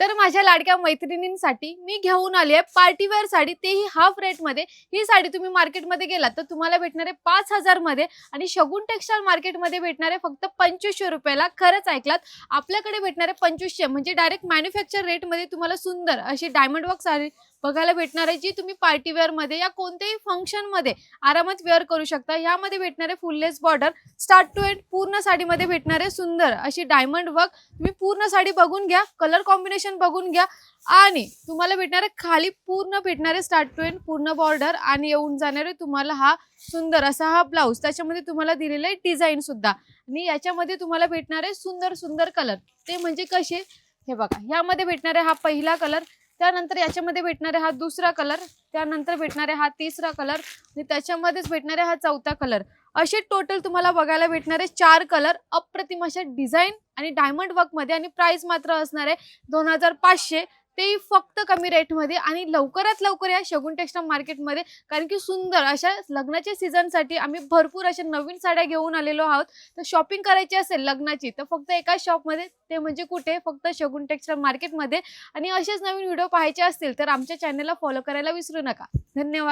तर माझ्या लाडक्या मैत्रिणींसाठी मी घेऊन आली आहे पार्टीवेअर साडी. तेही हाफ रेटमध्ये ही साडी तुम्ही मार्केटमध्ये गेलात तर तुम्हाला भेटणार आहे पाच हजारमध्ये आणि शगुन टेक्स्टाईल मार्केटमध्ये भेटणार आहे फक्त पंचवीसशे रुपयाला. खरंच ऐकलात? आपल्याकडे भेटणार आहे पंचवीसशे. म्हणजे डायरेक्ट मॅन्युफॅक्चर रेटमध्ये तुम्हाला सुंदर अशी डायमंड वर्क साडी बघायला भेटणार आहे जी तुम्ही पार्टीवेअरमध्ये या कोणत्याही फंक्शनमध्ये आरामात वेअर करू शकता. यामध्ये भेटणारे फुललेस बॉर्डर स्टार्ट टू एंड पूर्ण साडीमध्ये भेटणारे सुंदर अशी डायमंड वर्क तुम्ही पूर्ण साडी बघून घ्या कलर कॉम्बिनेशन बघून घ्या आणि तुम्हाला भेटणारे खाली पूर्ण भेटणारे स्टार्ट टू एंड पूर्ण बॉर्डर आणि येऊन जाणारे तुम्हाला हा सुंदर असा हा ब्लाऊज त्याच्यामध्ये तुम्हाला दिलेलं आहे डिझाईन सुद्धा. आणि याच्यामध्ये तुम्हाला भेटणारे सुंदर सुंदर कलर ते म्हणजे कसे? हे बघा ह्यामध्ये भेटणारे हा पहिला कलर त्यानंतर याच्यामध्ये भेटणारे हा दुसरा कलर त्यानंतर भेटणारे हा तिसरा कलर आणि त्याच्यामध्येच भेटणारे हा चौथा कलर असे टोटल तुम्हाला बघायला भेटणारे चार कलर अप्रतिम अशा डिझाईन आणि डायमंड वर्कमध्ये आणि प्राईस मात्र असणार आहे दोन हजार पाचशे. तेही फक्त कमी रेटमध्ये आणि लवकरात लवकर या शगुन टेक्स्टाईल मार्केटमध्ये कारण की सुंदर अशा लग्नाच्या सीझनसाठी आम्ही भरपूर अशा नवीन साड्या घेऊन आलेलो आहोत. तर शॉपिंग करायची असेल लग्नाची तर फक्त एकाच शॉपमध्ये ते म्हणजे कुठे? फक्त शगुन टेक्स्टाईल मार्केटमध्ये. आणि असेच नवीन व्हिडिओ पाहायचे असतील तर आमच्या चॅनलला फॉलो करायला विसरू नका. धन्यवाद.